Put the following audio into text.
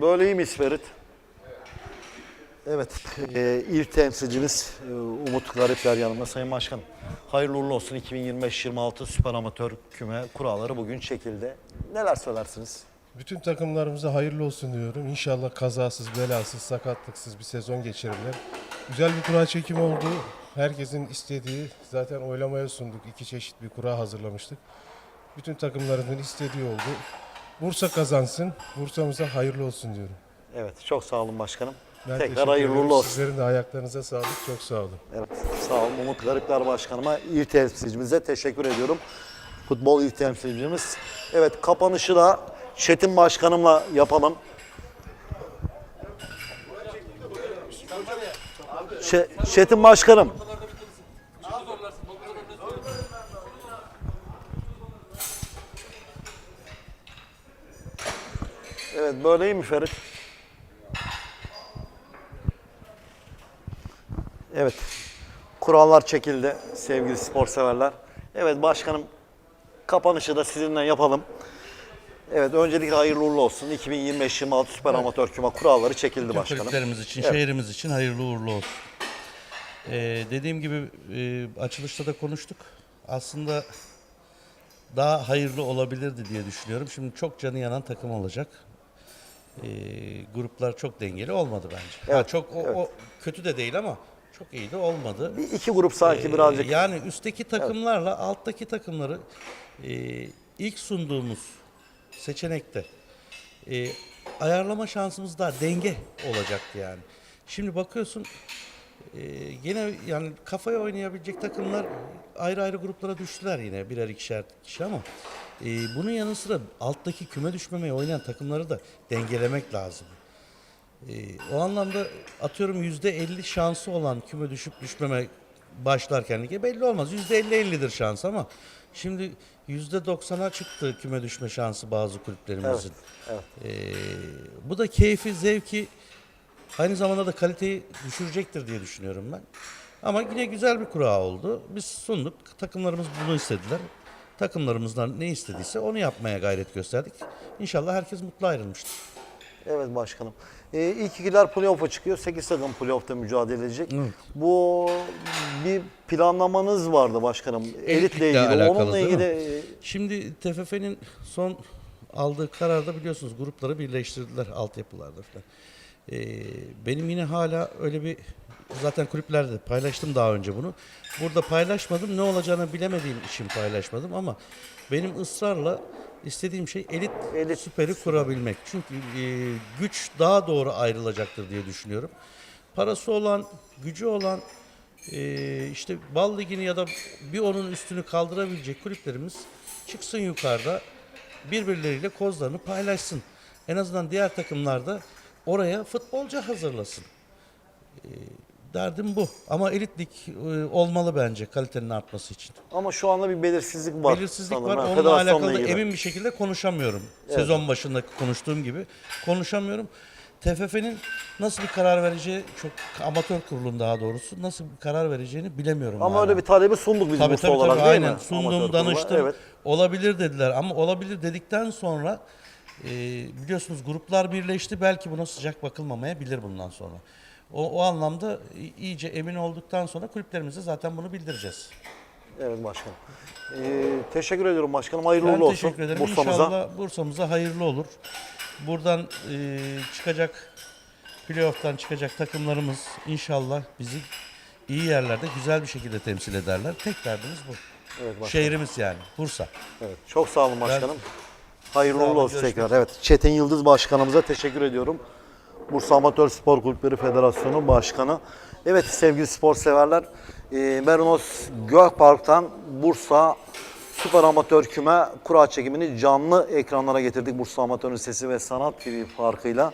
Böyle iyi miyiz Ferit? Evet, e, ilk temsilcimiz e, Umut Garipler yanımda. Sayın Başkanım, hayırlı uğurlu olsun 2025-26 Süper Amatör Küme kuralları bugün çekildi. Neler söylersiniz? Bütün takımlarımıza hayırlı olsun diyorum. İnşallah kazasız, belasız, sakatlıksız bir sezon geçirirler. Güzel bir kura çekimi oldu. Herkesin istediği, zaten oylamaya sunduk. İki çeşit bir kura hazırlamıştık. Bütün takımlarımızın istediği oldu. Bursa kazansın, Bursa'mıza hayırlı olsun diyorum. Evet, çok sağ olun başkanım. Ben Tekrar hayırlı uğurlu olsun. Sizlerin de ayaklarınıza sağlık, çok sağ olun. Evet, sağ olun Umut Garipler Başkanıma, il temsilcimize teşekkür ediyorum. Futbol il temsilcimiz. Evet, kapanışı da Çetin Başkanımla yapalım. Çe- Çetin Başkanım. Evet, böyle iyi mi Ferit? Evet. Kurallar çekildi sevgili spor severler. Evet başkanım kapanışı da sizinle yapalım. Evet öncelikle hayırlı uğurlu olsun. 2025-26 Süper Amatör Küme kuralları çekildi Bütün başkanım. kulüplerimiz için, Evet. şehrimiz için hayırlı uğurlu olsun. Ee, dediğim gibi e, açılışta da konuştuk. Aslında daha hayırlı olabilirdi diye düşünüyorum. Şimdi çok canı yanan takım olacak. Ee, gruplar çok dengeli olmadı bence. Evet, çok o, o kötü de değil ama çok iyi de olmadı. Bir iki grup sanki Ee, birazcık Yani üstteki takımlarla alttaki takımları e, ilk sunduğumuz seçenekte e, ayarlama şansımız daha denge olacaktı yani. Şimdi bakıyorsun e, gene yani kafaya oynayabilecek takımlar ayrı ayrı gruplara düştüler yine birer ikişer kişi ama e, bunun yanı sıra alttaki küme düşmemeye oynayan takımları da dengelemek lazım. Ee, o anlamda atıyorum yüzde elli şansı olan küme düşüp düşmeme başlarken lige belli olmaz. Yüzde elli ellidir şans ama şimdi yüzde doksana çıktı küme düşme şansı bazı kulüplerimizin. Evet, Ee, bu da keyfi, zevki aynı zamanda da kaliteyi düşürecektir diye düşünüyorum ben. Ama yine güzel bir kura oldu. Biz sunduk. Takımlarımız bunu istediler. Takımlarımızdan ne istediyse onu yapmaya gayret gösterdik. İnşallah herkes mutlu ayrılmıştır. Evet başkanım. Ee, ilk ikiler playoff'a çıkıyor. 8 takım playoff'ta mücadele edecek. Bu bir planlamanız vardı başkanım. Elitle ilgili. alakalı Onunla ilgili Şimdi TFF'nin son aldığı kararda biliyorsunuz grupları birleştirdiler altyapılarda falan. Ee, benim yine hala öyle bir zaten kulüplerde paylaştım daha önce bunu. Burada paylaşmadım. Ne olacağını bilemediğim için paylaşmadım ama benim ısrarla istediğim şey elit, Elit süperi kurabilmek. Çünkü e, güç daha doğru ayrılacaktır diye düşünüyorum. Parası olan, gücü olan e, işte bal ligini ya da bir onun üstünü kaldırabilecek kulüplerimiz çıksın yukarıda birbirleriyle kozlarını paylaşsın. En azından diğer takımlar da oraya futbolcu hazırlasın. E, derdim bu. Ama elitlik e, olmalı bence kalitenin artması için. ama şu anda bir belirsizlik var. Belirsizlik sanırım. var. Ha, Onunla federasyonla alakalı ilgili. emin bir şekilde konuşamıyorum. Sezon başında konuştuğum gibi konuşamıyorum. TFF'nin nasıl bir karar vereceği çok amatör kurulun daha doğrusu nasıl bir karar vereceğini bilemiyorum. Ama hala. öyle bir talebi sunduk biz Tabii Bursa tabii, olarak tabii değil aynen mi? sundum kurula. danıştım. Evet. Olabilir dediler ama olabilir dedikten sonra e, biliyorsunuz gruplar birleşti belki buna sıcak bakılmamaya bilir bundan sonra. O, o anlamda iyice emin olduktan sonra kulüplerimize zaten bunu bildireceğiz. Evet başkanım. Ee, teşekkür ediyorum başkanım. Hayırlı Ben uğurlu olsun teşekkür ederim. Bursa'mıza. İnşallah Bursa'mıza hayırlı olur. Buradan e, çıkacak, playoff'tan çıkacak takımlarımız inşallah bizi iyi yerlerde güzel bir şekilde temsil ederler. Tek derdimiz bu. Evet başkanım. Şehrimiz yani Bursa. Evet, çok sağ olun başkanım. Hayırlı Sağ olun, uğurlu olsun tekrar. Evet, Çetin Yıldız Başkanımıza teşekkür ediyorum. Bursa Amatör Spor Kulüpleri Federasyonu Başkanı. Evet sevgili spor severler, e, Merinos Gökpark'tan Bursa Süper Amatör Küme kura çekimini canlı ekranlara getirdik. Bursa Amatör'ün sesi ve sanat TV farkıyla.